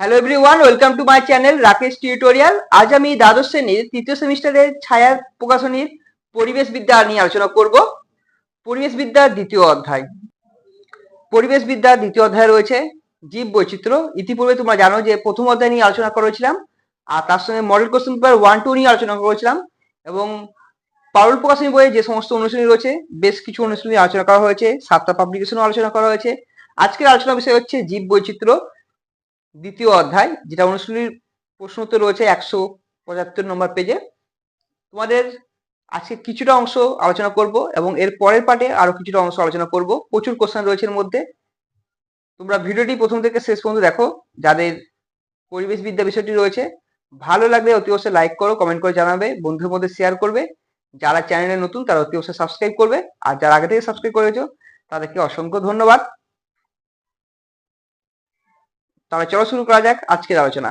Hello everyone welcome to my channel Rakesh tutorial আজ আমি দ্বাদশ শ্রেণির তৃতীয় সেমিস্টারের ছায়া প্রকাশনীর পরিবেশ বিদ্যা নিয়ে আলোচনা করব। পরিবেশ বিদ্যার দ্বিতীয় অধ্যায়। পরিবেশ বিদ্যার দ্বিতীয় অধ্যায় রয়েছে, জীব বৈচিত্র্য। ইতিপূর্বে তোমরা জানো যে প্রথম অধ্যায় নিয়ে আলোচনা করেছিলাম, আর তার সঙ্গে model question paper one two নিয়ে আলোচনা করেছিলাম, এবং পারুল প্রকাশনী বইয়ে যে সমস্ত অনুশীলনী রয়েছে, বেশ কিছু অনুশীলনী আলোচনা করা হয়েছে, সাতটা পাবলিকেশনও আলোচনা করা হয়েছে। আজকের আলোচনা বিষয় হচ্ছে জীব বৈচিত্র্য। দ্বিতীয় অধ্যায়, যেটা অনুশীলনীর প্রশ্ন উত্তর রয়েছে একশো পঁচাত্তর নম্বর পেজে। তোমাদের আজকে কিছুটা অংশ আলোচনা করব এবং এর পরের পার্টে আরও কিছুটা অংশ আলোচনা করব। প্রচুর কোশ্চেন রয়েছে এর মধ্যে। তোমরা ভিডিওটি প্রথম থেকে শেষ পর্যন্ত দেখো। যাদের পরিবেশ বিদ্যা বিষয়টি রয়েছে, ভালো লাগলে অতি অবশ্যই লাইক করো কমেন্ট করে জানাবে, বন্ধুদের মধ্যে শেয়ার করবে। যারা চ্যানেলে নতুন, তারা অতি অবশ্যই সাবস্ক্রাইব করবে। আর যারা আগে থেকে সাবস্ক্রাইব করেছ, তাদেরকে অসংখ্য ধন্যবাদ। তাহলে চলো শুরু করা যাক আজকের আলোচনা।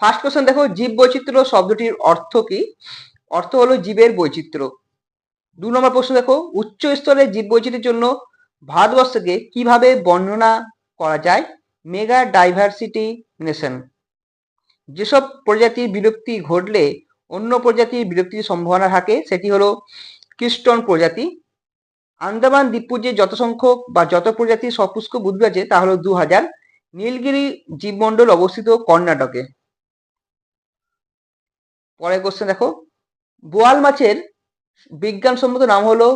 ফার্স্ট কোশ্চেন দেখো, জীব বৈচিত্র্য শব্দটির অর্থ কি? অর্থ হলো জীবের বৈচিত্র্য। দু নম্বর প্রশ্ন দেখো, উচ্চ স্তরের জীব বৈচিত্র্যের জন্য ভারতবর্ষকে কীভাবে বর্ণনা করা যায়? মেগা ডাইভার্সিটি নেশন যেসব প্রজাতির বিলুপ্তি ঘটলে, অন্য প্রজাতির বিলুপ্তির সম্ভাবনা থাকে, সেটি হলো কিস্টন প্রজাতি। আন্দামান দ্বীপপুঞ্জে যত সংখ্যক বা যত প্রজাতির সপুষ্ক উদ্ভিদ আছে, তা হলো দু হাজার নীলগিরি জীবমণ্ডল অবস্থিত কর্ণাটকে। পরের কোশ্চেন দেখো। বোয়াল মাছের বিজ্ঞানসম্মত নাম হলো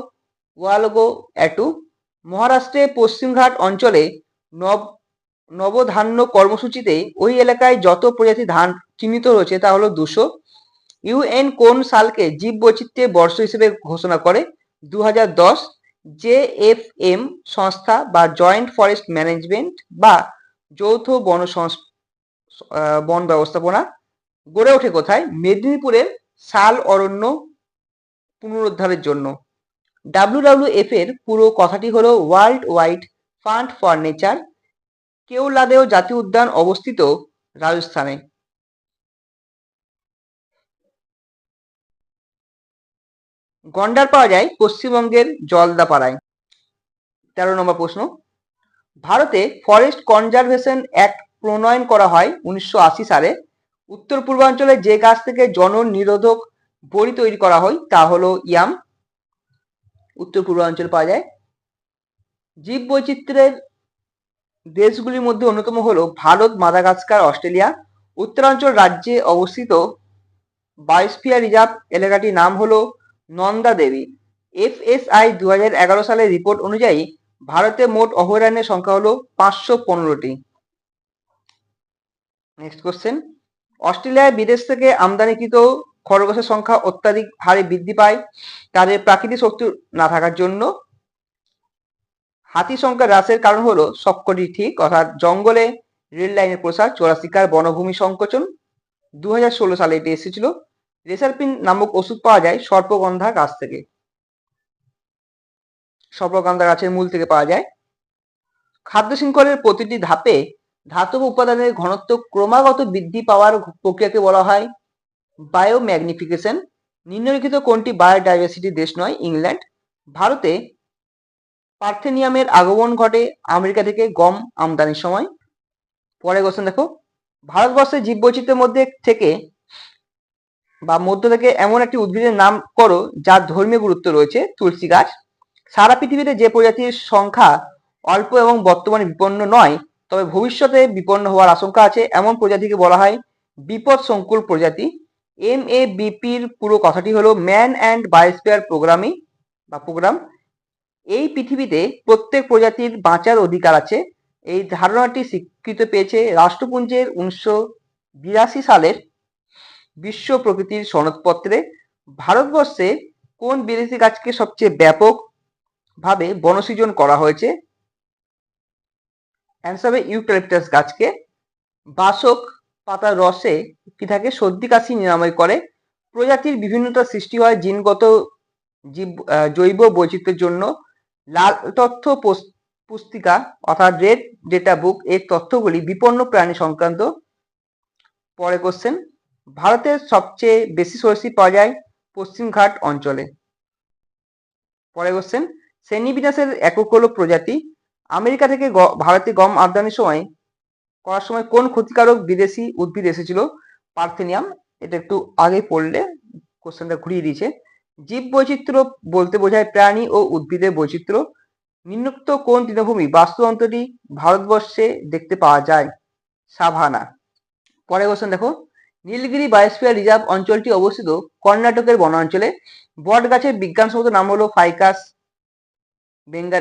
ওয়ালগো অ্যাটু মহারাষ্ট্রে পশ্চিমঘাট অঞ্চলে নব, নবধান্য কর্মসূচিতে ওই এলাকায় যত প্রজাতি ধান চিহ্নিত রয়েছে, তা হলো দুশো। ইউএন কোন সালকে জীব বৈচিত্র্যের বর্ষ হিসেবে ঘোষণা করে? দু হাজার দশ জেএফএম সংস্থা বা জয়েন্ট ফরেস্ট ম্যানেজমেন্ট বা যৌথ বন বন ব্যবস্থাপনা গড়ে ওঠে কোথায়? মেদিনীপুরের শাল অরণ্য পুনরুদ্ধারের জন্য। ডাব্লিউডাব্লিউএফ এর পুরো কথাটি হলো world wide fund for nature Keoladeo জাতীয় উদ্যান অবস্থিত রাজস্থানে। গন্ডার পাওয়া যায় পশ্চিমবঙ্গের জলদাপাড়ায়। তেরো নম্বর প্রশ্ন। ভারতে ফরেস্ট কনজারভেশন অ্যাক্ট প্রণয়ন করা হয় উনিশশো আশি সালে। উত্তর পূর্বাঞ্চলে যে গাছ থেকে জনন নিরোধক বড়ি তৈরি করা হয় তা হলো ইয়াম। উত্তর পূর্বাঞ্চল পাওয়া যায়। জীব বৈচিত্র্যের দেশগুলির মধ্যে অন্যতম হলো ভারত, মাদাগাস্কার, অস্ট্রেলিয়া। উত্তরাঞ্চল রাজ্যে অবস্থিত বায়োস্ফিয়ার রিজার্ভ এলাকাটির নাম হলো নন্দা দেবী। এফএসআই দু এগারো সালের রিপোর্ট অনুযায়ী ভারতে মোট অভয়ারণ্যের সংখ্যা হলো পাঁচশো পনেরোটি। নেক্সট কোশ্চেন অস্ট্রেলিয়ায় বিদেশ থেকে আমদানিকৃত খরগোশের সংখ্যা অত্যাধিক হারে বৃদ্ধি পায়, তাদের প্রাকৃতিক শক্তি না থাকার জন্য। হাতি সংখ্যা হ্রাসের কারণ হলো সবকটি ঠিক, অর্থাৎ জঙ্গলে রেল লাইনের প্রসার চোরাশিকার বনভূমি সংকোচন। দু হাজার ষোলো সালে এটি এসেছিল। রেসারপিন নামক ওষুধ পাওয়া যায় সর্পগন্ধা গাছ থেকে। সর্পগন্ধা গাছের মূল থেকে পাওয়া যায়। খাদ্য শৃঙ্খলের প্রতিটি ধাপে ধাতব উপাদানের ঘনত্ব ক্রমাগত বৃদ্ধি পাওয়ার প্রক্রিয়াকে বলা হয় বায়োম্যাগনিফিকেশন নিম্নলিখিত কোনটি বায়োডাইভার্সিটি দেশ নয়, ইংল্যান্ড। ভারতে পার্থেনিয়ামের আগমন ঘটে আমেরিকা থেকে গম আমদানির সময়। পরে কোশ্চেন দেখো। ভারতবর্ষের জীববৈচিত্র্যের মধ্যে থেকে বা মধ্য থেকে এমন একটি উদ্ভিদের নাম করো যার ধর্মীয় গুরুত্ব রয়েছে তুলসী গাছ। সারা পৃথিবীতে যে প্রজাতির সংখ্যা অল্প এবং বর্তমানে বিপন্ন নয়, তবে ভবিষ্যতে বিপন্ন হওয়ার আশঙ্কা আছে। এমন প্রজাতিকে বলা হয় বিপদ সংকুল প্রজাতি। এম এ বিপির পুরো কথাটি হলো ম্যান অ্যান্ড বায়োস্ফিয়ার প্রোগ্রামিং বা প্রোগ্রাম। এই পৃথিবীতে প্রত্যেক প্রজাতির বাঁচার অধিকার আছে। এই ধারণাটি স্বীকৃত পেয়েছে রাষ্ট্রপুঞ্জের উনিশশো বিরাশি সালের বিশ্ব প্রকৃতির সনদপত্রে ভারতবর্ষে কোন বিদেশি গাছকে সবচেয়ে ব্যাপক ভাবে বনসৃজন করা হয়েছে? অ্যান্সার ইউক্যালিপটাস গাছকে। বাসক পাতার রসে কি থাকে? সর্দি, কাশি নিরাময় করে। প্রজাতির বিভিন্নতা সৃষ্টি হয় জিনগত জীব জৈব বৈচিত্র্যের জন্য। লাল তথ্য পুস- পুস্তিকা, অর্থাৎ রেড ডেটা বুক, এর তথ্যগুলি বিপন্ন প্রাণী সংক্রান্ত। পরে কোশ্চেন ভারতের সবচেয়ে বেশি সরীসৃপ পাওয়া যায় পশ্চিমঘাট অঞ্চলে। পরে কোশ্চেন শ্রেণীবিন্যাসের একক হলো প্রজাতি। আমেরিকা থেকে ভারতে গম আমদানির সময় করার সময় কোন ক্ষতিকারক বিদেশি উদ্ভিদ এসেছিল? পার্থেনিয়াম, এটা একটু আগে পড়লে কোশ্চেনটা ঘুরিয়ে দিয়েছে। জীব বৈচিত্র্য বলতে বোঝায় প্রাণী ও উদ্ভিদের বৈচিত্র্য। নিম্নোক্ত কোন তৃণভূমি বাস্তুতন্ত্রটি ভারতবর্ষে দেখতে পাওয়া যায়? সাভানা। পরে কোশ্চেন দেখো নীলগিরি বায়োস্ফিয়ার রিজার্ভ অঞ্চলটি অবস্থিত কর্ণাটকের বনাঞ্চলে। বট গাছের বিজ্ঞানসম্মত নাম হলো ফাইকাস বেঙ্গা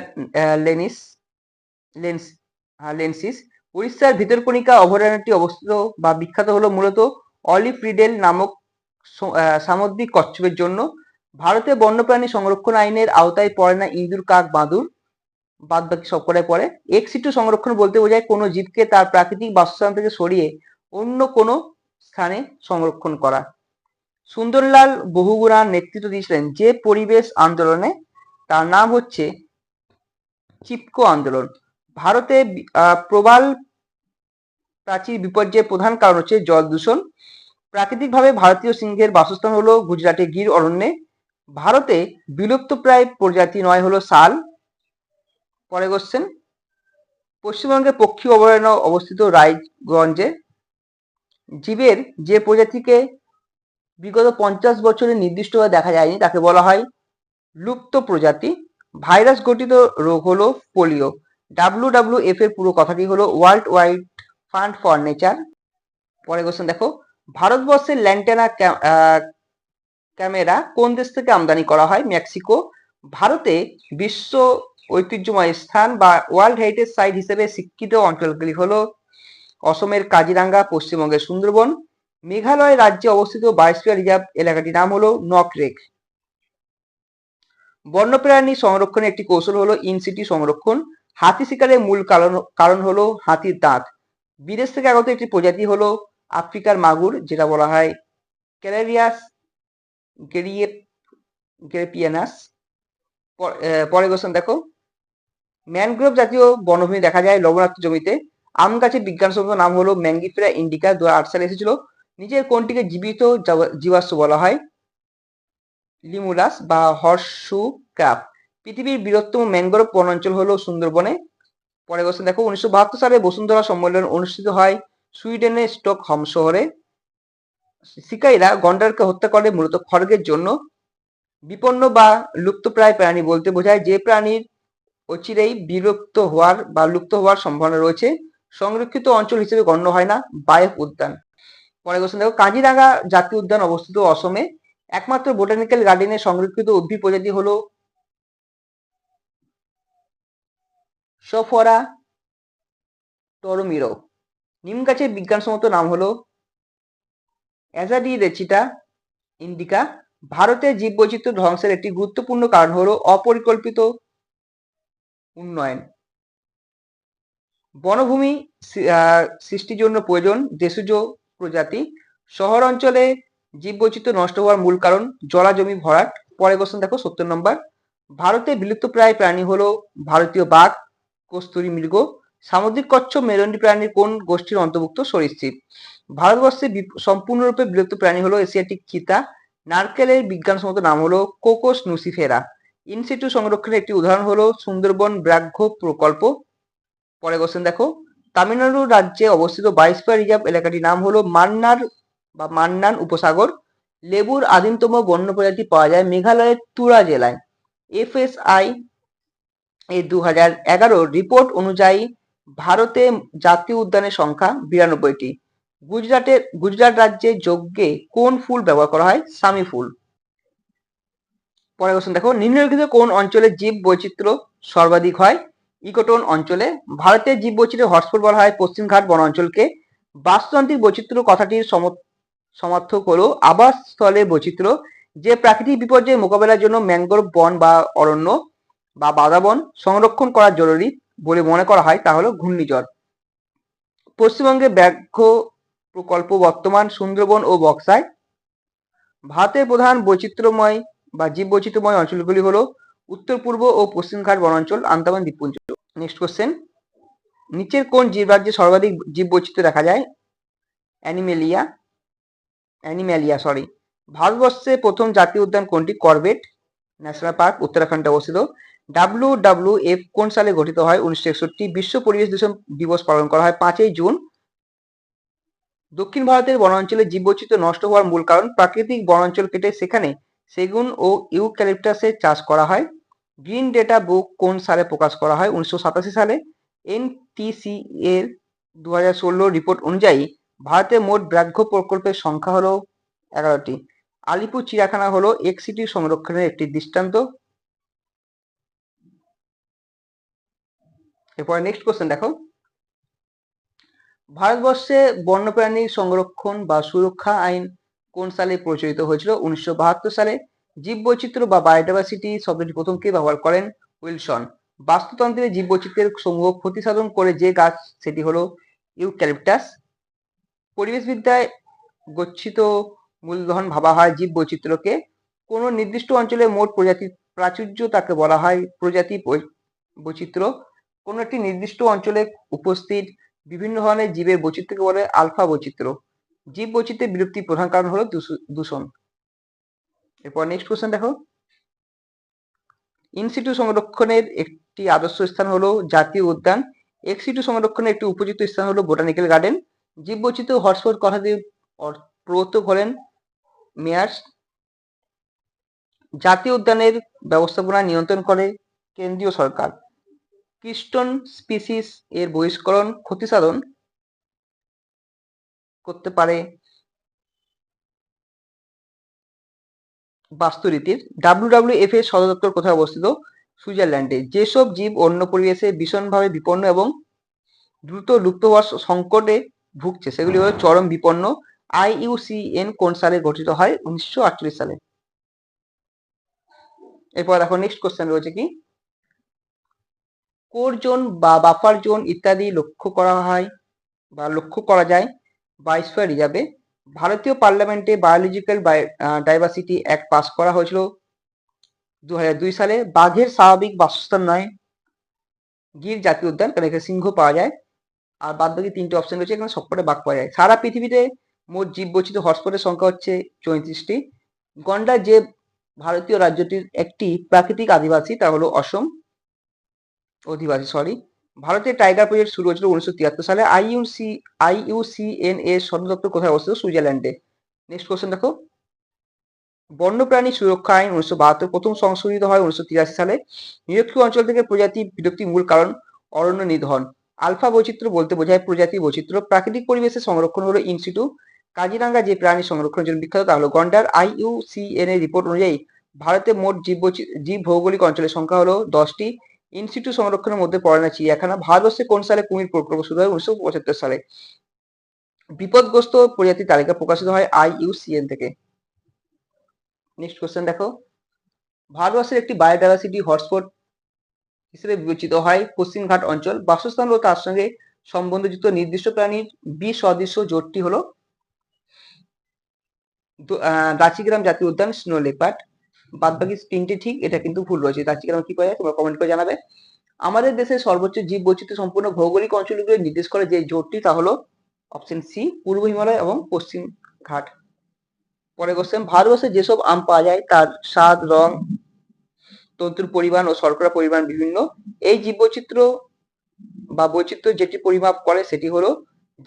লেনিস, লেন্স লেন্সিস। উড়িষ্যার ভিতরকণিকা অভয়ারণ্যটি অবস্থিত বা বিখ্যাত হলো মূলত অলিভ রিডেল নামক সামুদ্রিক কচ্ছপের জন্য। ভারতে বন্যপ্রাণী সংরক্ষণ আইনের আওতায় পড়ে না ইঁদুর, কাক, বাঁদুর। বাদ বাকি সব কটাই পড়ে। এক্স সিটু সংরক্ষণ বলতে বোঝায় কোনো জীবকে তার প্রাকৃতিক বাসস্থান থেকে সরিয়ে অন্য কোনো স্থানে সংরক্ষণ করা। সুন্দরলাল বহুগুণা নেতৃত্ব দিয়েছিলেন যে পরিবেশ আন্দোলনে, তার নাম হচ্ছে চিপকো আন্দোলন। ভারতে প্রবাল প্রাচীর বিপর্যয়ের প্রধান কারণ হচ্ছে জল দূষণ। প্রাকৃতিকভাবে ভারতীয় সিংহের বাসস্থান হলো গুজরাটে গির অরণ্যে। ভারতে বিলুপ্তপ্রায় প্রজাতি নয় হলো শাল পরে কোশ্চেন পশ্চিমবঙ্গের পক্ষী অভয়ারণ্য অবস্থিত রায়গঞ্জে। জীবের যে প্রজাতিকে বিগত পঞ্চাশ বছরে নির্দিষ্টভাবে দেখা যায়নি, তাকে বলা হয় লুপ্ত প্রজাতি। ভাইরাস গঠিত রোগ হলো পোলিও। ডাব্লিউ ডাব্লিউ এফ এর পুরো কথাটি হলো world wide fund for nature. পরে কোশ্চেন দেখো। ভারতবর্ষের ল্যান্টেনা ক্যামেরা কোন দেশ থেকে আমদানি করা হয়? মেক্সিকো। ভারতে বিশ্ব ঐতিহ্যময় স্থান বা ওয়ার্ল্ড হেরিটেজ সাইট হিসেবে স্বীকৃত অঞ্চলগুলি হলো অসমের কাজিরাঙ্গা, পশ্চিমবঙ্গের সুন্দরবন, মেঘালয় রাজ্যে অবস্থিত বায়োস্ফিয়ার রিজার্ভ এলাকাটির নাম হলো নকরেক। বন্যপ্রাণী সংরক্ষণের একটি কৌশল হলো ইনসিটি সংরক্ষণ। হাতি শিকারের মূল কারণ কারণ হলো হাতির দাঁত। বিদেশ থেকে আগত একটি প্রজাতি হলো আফ্রিকার মাগুর, যেটা বলা হয় ক্যালেরিয়াস গেরিয়ে গেরিপিয়ানাস। প- কোশ্চেন দেখো। ম্যানগ্রোভ জাতীয় বনভূমি দেখা যায় লবণাক্ত জমিতে। আম গাছের বিজ্ঞানসম্মত নাম হলো ম্যাঙ্গিফেরা ইন্ডিকা দু আট সালে এসেছিল। নিচের কোনটিকে জীবিত জাব- জীবাশ্ম বলা হয়? লিমুলাস বা হর্সু ক্রাপ পৃথিবীর বৃহত্তম ম্যানগ্রোভ বনাঞ্চল হলো সুন্দরবনে। পরে কোশ্চেন দেখো, উনিশশো বাহাত্তর সালে বসুন্ধরা সম্মেলন অনুষ্ঠিত হয় সুইডেনের স্টকহোম শহরে। শিকারীরা গন্ডারকে হত্যা করে মূলত খড়গের জন্য। বিপন্ন বা লুপ্তপ্রায় প্রাণী বলতে বোঝায় যে প্রাণীর অচিরেই বিলুপ্ত হওয়ার বা লুপ্ত হওয়ার সম্ভাবনা রয়েছে। সংরক্ষিত অঞ্চল হিসেবে গণ্য হয় না বায়ক উদ্যান। পরে কোশ্চেন দেখো কাজিরাঙ্গা জাতীয় উদ্যান অবস্থিত অসমে। একমাত্র বোটানিক্যাল গার্ডেনে সংরক্ষিত উদ্ভিদ প্রজাতি হলো সফরা টরমিরো। নিম গাছের বিজ্ঞানসম্মত নাম হলো অ্যাজাডি রেচিটা ইন্ডিকা। ভারতের জীববৈচিত্র্য ধ্বংসের একটি গুরুত্বপূর্ণ কারণ হলো অপরিকল্পিত উন্নয়ন। বনভূমি সৃষ্টির জন্য প্রয়োজন দেশজ প্রজাতি। শহর অঞ্চলে জীববৈচিত্র্য নষ্ট হওয়ার মূল কারণ জলাজমি ভরাট। পরে কোশ্চেন দেখো, সত্তর নম্বর। ভারতে বিলুপ্তপ্রায় প্রাণী হলো ভারতীয় বাঘ, কস্তুরী মৃগ। সামুদ্রিক কচ্ছপ মেরুদণ্ডী প্রাণীর কোন গোষ্ঠীর অন্তর্ভুক্ত সরীসৃপ? ভারতবর্ষে সম্পূর্ণরূপে বিলুপ্ত প্রাণী হলো এশিয়াটিক চিতা। নারকেলের বিজ্ঞানসম্মত নাম হলো কোকোস নুসিফেরা। ইনসিটু সংরক্ষণের একটি উদাহরণ হলো সুন্দরবন ব্যাঘ্র প্রকল্প। পরে কোশ্চেন দেখো। তামিলনাড়ু রাজ্যে অবস্থিত বাইসপার রিজার্ভ এলাকাটির নাম হলো মান্নার বা মান্নান উপসাগর। লেবুর আদিমতম বন্য প্রজাতি পাওয়া যায় মেঘালয়ের তুরা জেলায়। এফএসআই এই দু হাজার এগারো রিপোর্ট অনুযায়ী ভারতে জাতীয় উদ্যানের সংখ্যা বিরানব্বইটি। গুজরাটের, গুজরাট রাজ্যে যজ্ঞে কোন ফুল ব্যবহার করা হয়? সামি ফুল। পরে কোশ্চেন দেখো, নিম্নলিখিত কোন অঞ্চলে জীব বৈচিত্র্য সর্বাধিক হয়? ইকোটোন অঞ্চলে ভারতের জীব বৈচিত্র্য হটস্পট বলা হয় পশ্চিমঘাট বন অঞ্চলকে বাস্তুতান্ত্রিক বৈচিত্র্য কথাটির সম- সমর্থক হলো আবাসস্থলের বৈচিত্র্য, যে প্রাকৃতিক বিপর্যয় মোকাবেলার জন্য ম্যানগ্রোভ বন বা অরণ্য বা বাদাবন সংরক্ষণ করা জরুরি বলে মনে করা হয়, তা হলো ঘূর্ণিঝড়। পশ্চিমবঙ্গে ব্যাঘ্র প্রকল্প বর্তমান সুন্দরবন ও বক্সায়। ভারতের প্রধান বৈচিত্র্যময় বা জীব বৈচিত্র্যময় অঞ্চলগুলি হলো উত্তর পূর্ব ও পশ্চিমঘাট বনাঞ্চল, আন্দামান, দ্বীপপুঞ্জ। নেক্সট কোশ্চেন নিচের কোন জীব রাজ্যে সর্বাধিক জীব বৈচিত্র্য দেখা যায়? অ্যানিমেলিয়া অ্যানিম্যালিয়া সরি ভারতবর্ষে প্রথম জাতীয় উদ্যান কোনটি? করবেট ন্যাশনাল পার্ক উত্তরাখণ্ডে অবস্থিত। ডাব্লিউ ডাব্লিউ এফ কোন সালে গঠিত হয়? উনিশশো একষট্টি। বিশ্ব পরিবেশ দূষণ দিবস পালন করা হয় পাঁচই জুন। দক্ষিণ ভারতের বনাঞ্চলে জীববৈচিত্র্য নষ্ট হওয়ার মূল কারণ প্রাকৃতিক বনাঞ্চল কেটে সেখানে সেগুন ও ইউক্যালিপটাসের চাষ করা হয়। গ্রিন ডেটা বুক কোন সালে প্রকাশ করা হয়? উনিশশো সাতাশি সালে। এনটিসি এর দু হাজার ষোলো রিপোর্ট অনুযায়ী ভারতের মোট ব্যাঘ্র প্রকল্পের সংখ্যা হলো এগারোটি। আলিপুর চিড়িয়াখানা হলো এক্সিটি সংরক্ষণের একটি দৃষ্টান্ত। এরপরে নেক্সট কোশ্চেন দেখো। ভারতবর্ষে বন্যপ্রাণী সংরক্ষণ বা সুরক্ষা আইন কোন সালে প্রচলিত হয়েছিল? উনিশশো বাহাত্তর সালে জীববৈচিত্র্য বা বায়োডাইভার্সিটি শব্দটি প্রথম কে ব্যবহার করেন উইলসন। বাস্তুতন্ত্রের জীববৈচিত্র্যের সমূহ ক্ষতি সাধন করে যে গাছ, সেটি হলো ইউক্যালিপটাস। পরিবেশবিদ্যায় গচ্ছিত মূলধন ভাবা হয় জীব বৈচিত্র্যকে কোনো নির্দিষ্ট অঞ্চলে মোট প্রজাতির প্রাচুর্য তাকে বলা হয় প্রজাতি বৈচিত্র্য। কোনো একটি নির্দিষ্ট অঞ্চলে উপস্থিত বিভিন্ন ধরনের জীবের বৈচিত্র্যকে বলে আলফা বৈচিত্র্য। জীব বৈচিত্র্যের বিলুপ্তির প্রধান কারণ হলো দূষণ। এরপর নেক্সট কোশ্চেন দেখো। ইনসিটু সংরক্ষণের একটি আদর্শ স্থান হলো জাতীয় উদ্যান। এক্সিটু সংরক্ষণের একটি উপযুক্ত স্থান হলো বোটানিক্যাল গার্ডেন জীববৈচিত্র্য হটস্পট কথা দিয়ে প্রবর্তক হলেন মেয়ার্স। জাতীয় উদ্যানের ব্যবস্থাপনা নিয়ন্ত্রণ করে কেন্দ্রীয় সরকার। কিস্টন স্পিসিস এর বহিষ্করণ ক্ষতি সাধন করতে পারে বাস্তুরীতির ডাব্লিউডাব্লিউএফ এর সদর দপ্তর কোথায় অবস্থিত? সুইজারল্যান্ডে। যেসব জীব অন্য পরিবেশে ভীষণভাবে বিপন্ন এবং দ্রুত লুপ্ত হওয়ার সংকটে ভুগছে, সেগুলি হলো চরম বিপন্ন। আইইউসিএন কোন সালে গঠিত হয়? উনিশশো আটচল্লিশ সালে। এরপর দেখো নেক্সট কোশ্চেন রয়েছে কি? কোর জোন বা বাফার জোন ইত্যাদি লক্ষ্য করা হয় বা লক্ষ্য করা যায়? বায়োস্ফিয়ার রিজার্ভে ভারতীয় পার্লামেন্টে বায়োলজিক্যাল ডাইভার্সিটি অ্যাক্ট পাস করা হয়েছিল দু দুই সালে। বাঘের স্বাভাবিক বাসস্থান নয়। গির জাতীয় উদ্যান, কারণ এখানে সিংহ পাওয়া যায়। আর বাদ বাকি তিনটে অপশন রয়েছে, এখানে সবকটা বাঘ পাওয়া যায়। সারা পৃথিবীতে মোট জীববৈচিত্র্য হটস্পটের সংখ্যা হচ্ছে চৌত্রিশটি। গন্ডার যে ভারতীয় রাজ্যটির একটি প্রাকৃতিক আদিবাসী, তা হলো অসম। অধিবাসী সরি ভারতের টাইগার প্রজেক্ট শুরু হয়েছিল উনিশশো তিয়াত্তর সালে। আইইউসি আইইউসিএন এর সদর দপ্তর কোথায় অবস্থিত? সুইজারল্যান্ডে। নেক্সট কোশ্চেন দেখো। বন্যপ্রাণী সুরক্ষা আইন উনিশশো বাহাত্তর প্রথম সংশোধিত হয় উনিশশো তিরাশি সালে। নিরক্ষীয় অঞ্চল থেকে প্রজাতি বিলুপ্তির মূল কারণ অরণ্য নিধন। আলফা বৈচিত্র্য বলতে বোঝায় প্রজাতি বৈচিত্র্য। প্রাকৃতিক পরিবেশে সংরক্ষণ হলো ইনসিটু কাজিরাঙ্গা যে প্রাণী সংরক্ষণের জন্য বিখ্যাত তা হলো গন্ডার। আইইউসিএন এর রিপোর্ট অনুযায়ী ভারতে মোট জীব জীব ভৌগোলিক অঞ্চলের সংখ্যা হলো দশটি। ইনস্টিটিউ সংরক্ষণের মধ্যে পড়ে না, চিড়িয়াখানা। ভারতবর্ষে কোন সালে কুমির প্রকল্প শুরু হয়? উনিশশো পঁচাত্তর সালে। বিপদগ্রস্ত প্রজাতির তালিকা প্রকাশিত হয় আইইউসিএন থেকে। নেক্সট কোশ্চেন দেখো। ভারতবর্ষের একটি বায়োডাইভার্সিটি হটস্পট হিসেবে বিবেচিত হয় পশ্চিমঘাট অঞ্চল। বাসস্থান ও তার সঙ্গে সম্বন্ধযুক্ত নির্দিষ্ট প্রাণীর বিশ সদৃশ্য জোটটি হলো দাচিগ্রাম জাতীয় উদ্যান স্নো লেপার্ড বাদ বাকি তিনটে ঠিক, এটা কিন্তু ভুল রয়েছে। তার দাচিগ্রাম কি পাওয়া যায়? তোমরা কমেন্ট করে জানাবে। আমাদের দেশের সর্বোচ্চ জীব বৈচিত্র্য সম্পূর্ণ ভৌগোলিক অঞ্চলগুলো নির্দেশ করে যে জোটটি, তা হলো অপশন সি পূর্ব হিমালয় এবং পশ্চিম ঘাট। পরে কোশ্চেন ভারতবর্ষে যেসব আম পাওয়া যায়, তার স্বাদ, রং, তন্তুর পরিমাণ ও শর্করা পরিমাণ বিভিন্ন। এই জীববৈচিত্র্য বা বৈচিত্র্য যেটি পরিমাপ করে, সেটি হলো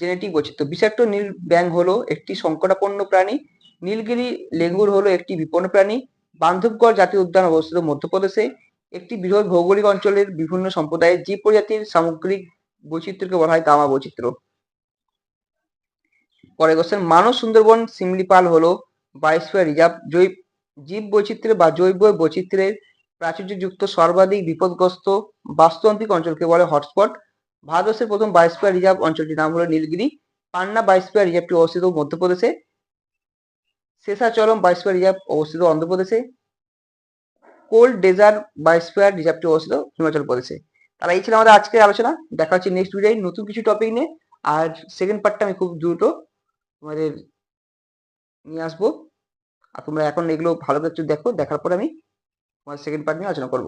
জেনেটিক বৈচিত্র্য। বিষাক্ত নীল ব্যাং হলো একটি সংকটাপন্ন প্রাণী। নীলগিরি লেঙ্গুর হলো একটি বিপন্ন প্রাণী। বান্ধবগড় জাতীয় উদ্যান অবস্থিত মধ্যপ্রদেশে একটি বৃহৎ ভৌগোলিক অঞ্চলের বিভিন্ন সম্প্রদায়ের জীব প্রজাতির সামগ্রিক বৈচিত্র্যকে বলা হয় গামা বৈচিত্র্য। পরে কোশ্চেন মানব সুন্দরবন সিমলিপাল হলো বায়োস্ফিয়ার রিজার্ভ জৈব, জীব বৈচিত্র্য বা জৈব বৈচিত্র্যের প্রাচুর্যযুক্ত সর্বাধিক বিপদগ্রস্ত বাস্তুতান্ত্রিক অঞ্চলকে বলে হটস্পট। ভারতবর্ষের প্রথম বায়োস্ফিয়ার রিজার্ভ অঞ্চলটির নাম হলো নীলগিরি। পান্না বায়োস্ফিয়ার রিজার্ভটি অবস্থিত মধ্যপ্রদেশে। শেষাচরম বায়োস্ফিয়ার রিজার্ভ অবস্থিত অন্ধ্রপ্রদেশে। কোল্ড ডেজার্ট বায়োস্ফিয়ার রিজার্ভটি অবস্থিত হিমাচল প্রদেশে। তাহলে এই ছিল আমাদের আজকের আলোচনা। দেখা হচ্ছে নেক্সট ভিডিওয় নতুন কিছু টপিক নিয়ে। আর সেকেন্ড পার্টটা আমি খুব দ্রুত তোমাদের নিয়ে আসব। আর তোমরা এখন এগুলো ভালো করে একটু দেখো। দেখার পর আমি তোমার সেকেন্ড পার্ট নিয়ে আলোচনা করব।